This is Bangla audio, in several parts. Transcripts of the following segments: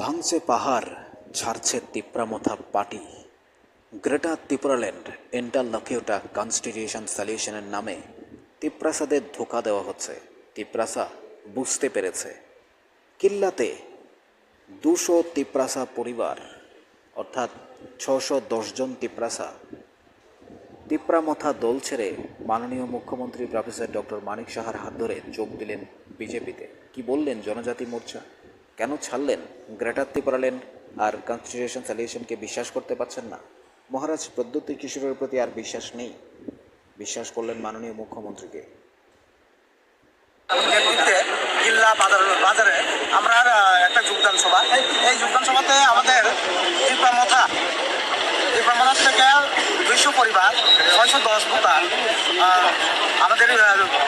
ভাঙছে পাহাড় ছাড়ছে Tipramotha party. Greater Tripuraland interlocutor constitution সলিউশনের নামে তিপ্রাসাদের ধোকা দেওয়া হচ্ছে। তিপ্রাসা বুঝতে পেরেছে। কিল্লাতে দুশো তিপ্রাসা পরিবার, অর্থাৎ ছশো দশজন তিপ্রাসা, তিপ্রামথা দল ছেড়ে মাননীয় মুখ্যমন্ত্রী প্রফেসর ডক্টর মানিক সাহার হাত ধরে যোগ দিলেন বিজেপিতে। কি বললেন জনজাতি মোর্চা? কেন ছাড়লেন? গ্রেটার ত্রিপুরাল্যান্ড আর কনস্টিটিউশন সলিউশনকে বিশ্বাস করতে পারছেন না? মহারাজ প্রদ্যুৎ কিশোরের প্রতি আর বিশ্বাস নেই। বিশ্বাস করলেন মাননীয় মুখ্যমন্ত্রীকে। নেতৃত্বে বাজার বাজারে আমরা একটা যোগদান সভা। এই যোগদান সভাতে আমাদের ত্রিপুরামথা ত্রিপুরামথা থেকে দুইশো পরিবার, ছয়শো দশ ভোটার আমাদের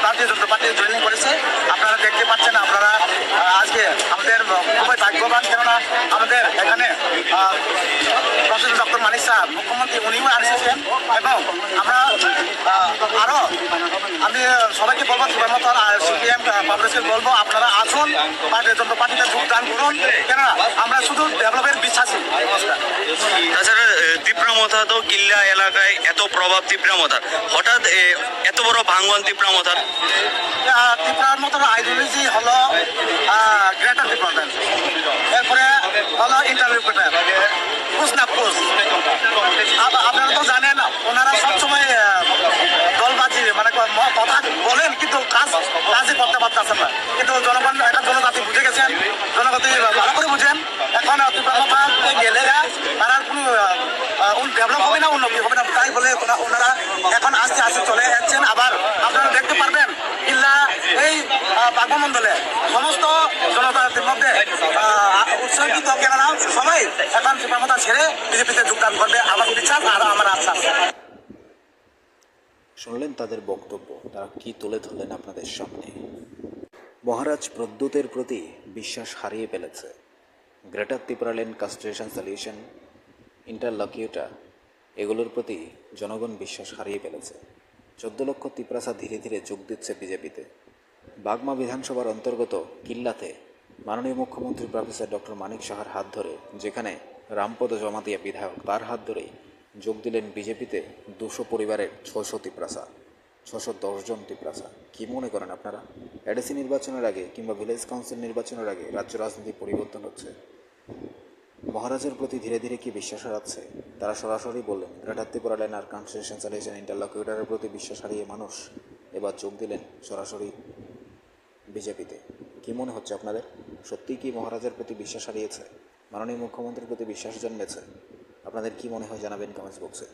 ভারতীয় জনতা পার্টি জয়েনিং করেছে। আপনারা দেখতে পাচ্ছেন উনিও এসেছেন এবং আমরা আহ, আরও আমি সবাইকে বলব মতো সিপিএম কংগ্রেসকে বলব আপনারা আসুন জনতা পার্টিতে যোগদান করুন কেননা আমরা শুধু ডেভেলপের বিশ্বাসী। তাছাড়া এ, তিপ্রামথা তো কিল্লা এলাকায় এত প্রভাব তিপ্রামথার হঠাৎ এত বড় ভাঙ্গন তিপ্রামথার ত্রিপুরার মতো আইডিওলজি হলো আপনারা তো জানেন, ওনারা সবসময় দলবাজি মানে কথা বলেন, কিন্তু কাজ কাজই করতে পারতেছেন না। কিন্তু জনগণ এটা জনজাতি বুঝে গেছেন, জনগতি ভালো করে বুঝেন। এখন গেলে তারা কোনো ডেভেলপ হবে না, উন্নতি হবে না, তাই বলে ওনারা এখন আস্তে আস্তে চলে যাচ্ছেন। আবার আপনারা দেখতে পারবেন কিল্লা এই বাগমন্ডলে সমস্ত জনতার মধ্যে উৎসর্গিত কেননা সবাই এখন বিজেপিতে যোগদান করবে আমার আর আমার শুনলেন তাদের বক্তব্য, তারা কি তুলে ধরলেন আপনাদের সামনে? মহারাজ প্রদ্যুতের প্রতি বিশ্বাস হারিয়ে ফেলেছে। Greater Tripuraland constitution solution interlocutor এগুলোর প্রতি জনগণ বিশ্বাস হারিয়ে ফেলেছে। চোদ্দ লক্ষ তিপ্রাসা ধীরে ধীরে যোগ দিচ্ছে বিজেপিতে। বাগমা বিধানসভার অন্তর্গত কিল্লাতে মাননীয় মুখ্যমন্ত্রী প্রফেসর ডক্টর মানিক সাহার হাত ধরে, যেখানে রামপদ জমাতিয়া বিধায়ক তার হাত ধরেই যোগ দিলেন বিজেপিতে দুশো পরিবারের ছশো তিপ্রাসা ছশো দশজন তিপ্রাসা কী মনে করেন আপনারা? এডিসি নির্বাচনের আগে কিংবা ভিলেজ কাউন্সিল নির্বাচনের আগে রাজ্য রাজনীতি পরিবর্তন হচ্ছে? মহারাজের প্রতি ধীরে ধীরে কি বিশ্বাস হারাচ্ছে? তারা সরাসরি বললেন, গ্রেটার লাইন আর কনস্টিটিউশন সলিউশন ইন্টারলকিউটারের প্রতি বিশ্বাস হারিয়ে মানুষ এবার যোগ দিলেন সরাসরি বিজেপিতে। কি মনে হচ্ছে আপনাদের? সত্যিই কি মহারাজের প্রতি বিশ্বাস হারিয়েছে? মাননীয় মুখ্যমন্ত্রীর প্রতি বিশ্বাস জন্মেছে। আপনাদের কি মনে হয় জানাবেন কমেন্টস বক্সে।